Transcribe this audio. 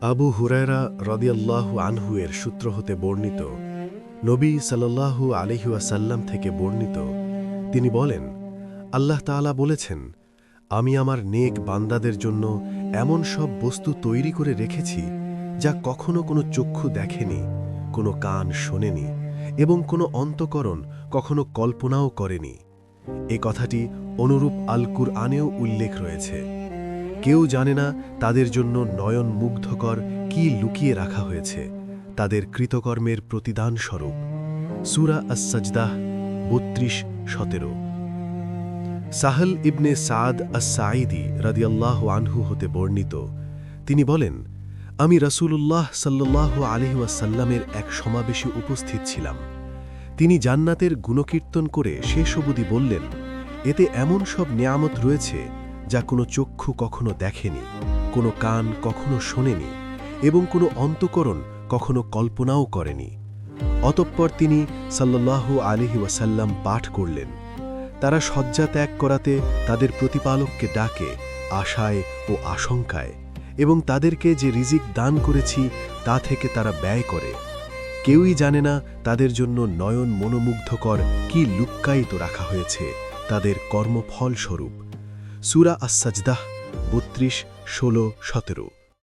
আবু হুরায়রা রদিয়াল্লাহু আনহু এর সূত্র হতে বর্ণিত, নবী সাল্লাল্লাহু আলহিউসাল্লাম থেকে বর্ণিত। তিনি বলেন, আল্লাহ তাআলা বলেছেন, আমি আমার নেক বান্দাদের জন্য এমন সব বস্তু তৈরি করে রেখেছি যা কখনো কোনো চক্ষু দেখেনি, কোনো কান শোনেনি এবং কোনো অন্তকরণ কখনো কল্পনাও করেনি। এ কথাটি অনুরূপ আল কুরআনেও উল্লেখ রয়েছে। কেউ জানে না তাদের জন্য নয়ন মুগ্ধকর কি লুকিয়ে রাখা হয়েছে, তাদের কৃতকর্মের প্রতিদান স্বরূপ। সুরা আসাজদাহ বত্রিশ, সতেরো। সাহল ইবনে সাদ আসাঈদি রাদিয়াল্লাহ আনহু হতে বর্ণিত, তিনি বলেন, আমি রসূলুল্লাহ সাল্লাহ আলহিউসাল্লামের এক সমাবেশে উপস্থিত ছিলাম। তিনি জান্নাতের গুণকীর্তন করে শেষ অবধি বললেন, এতে এমন সব নিয়ামত রয়েছে যা কোনো চক্ষু কখনো দেখেনি, কোনো কান কখনো শোনেনি, এবং কোনো অন্তকরণ কখনো কল্পনাও করেনি। অতঃপর তিনি সাল্লাল্লাহু আলিহি ওয়াসাল্লাম পাঠ করলেন। তারা শয্যা ত্যাগ করাতে তাদের প্রতিপালককে ডাকে আশায় ও আশঙ্কায়, এবং তাদেরকে যে রিজিক দান করেছি তা থেকে তারা ব্যয় করে। কেউই জানে না তাদের জন্য নয়ন মনোমুগ্ধকর কি লুক্কায়িত রাখা হয়েছে, তাদের কর্মফল স্বরূপ সুরা আসাজদাহ বত্রিশ ষোলো সতেরো।